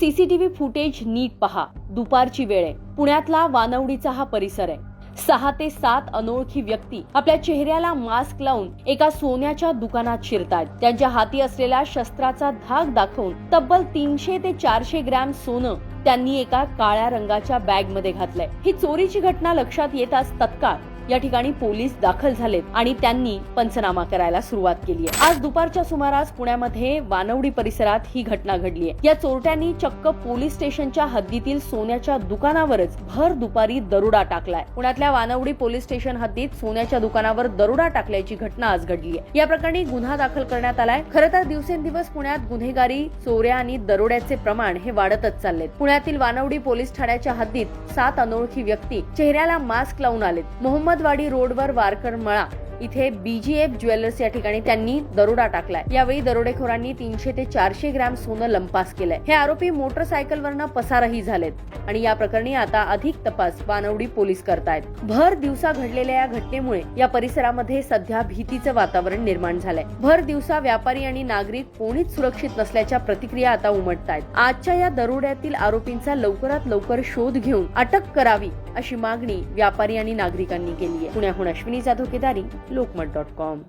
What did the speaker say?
CCTV footage नीट पहा. दुपारची वेळ आहे. पुण्यातला वानवडीचा हा परिसर आहे. सहा ते सात अनोळखी व्यक्ती आपल्या चेहऱ्याला मास्क लावून एका सोन्याच्या दुकानात शिरतात त्यांच्या हाती असलेल्या शस्त्राचा धाक दाखवून तब्बल तीनशे ते चारशे ग्रॅम सोनं त्यांनी एका काळ्या रंगाच्या बॅगमध्ये घातलंय. ही चोरीची घटना लक्षात येताच तत्काळ या ठिकाणी पोलीस दाखल झालेत आणि त्यांनी पंचनामा करायला सुरुवात केली आहे. आज दुपारच्या सुमारास पुण्यामध्ये वानवडी परिसरात ही घटना घडली आहे. या चोरट्यांनी चक्क पोलीस स्टेशनच्या हद्दीतील सोन्याच्या दुकानावरच भर दुपारी दरोडा टाकलाय. पुण्यातल्या वानवडी पोलीस स्टेशन हद्दीत सोन्याच्या दुकानावर दरोडा टाकल्याची घटना आज घडली आहे. या प्रकरणी गुन्हा दाखल करण्यात आलाय. खरं तर दिवसेंदिवस पुण्यात गुन्हेगारी चोऱ्या आणि दरोड्याचे प्रमाण हे वाढतच चाललेत. पुण्यातील वानवडी पोलीस ठाण्याच्या हद्दीत सात अनोळखी व्यक्ती चेहऱ्याला मास्क लावून आलेत. मोहम्मद प्रसादवाडी रोडवर वारकर मळा. इथे बीजीएफ ज्वेलर्स या ठिकाणी त्यांनी दरोडा टाकलाय. यावेळी दरोडेखोरांनी तीनशे ते चारशे ग्रॅम सोनं लंपास केलंय. हे आरोपी मोटरसायकलवरनं पसारही झालेत. आणि या प्रकरणी आता अधिक तपास वानवडी पोलीस करतायत. भर दिवसा घडलेल्या या घटनेमुळे या परिसरामध्ये सध्या भीतीचं वातावरण निर्माण झालंय. भर दिवसा व्यापारी आणि नागरिक कोणीच सुरक्षित नसल्याच्या प्रतिक्रिया आता उमटतायत. आजच्या या दरोड्यातील आरोपींचा लवकरात लवकर शोध घेऊन अटक करावी अशी मागणी व्यापारी आणि नागरिकांनी केली आहे. पुण्याहून अश्विनी जाधव केदारी लोकमत डॉट कॉम.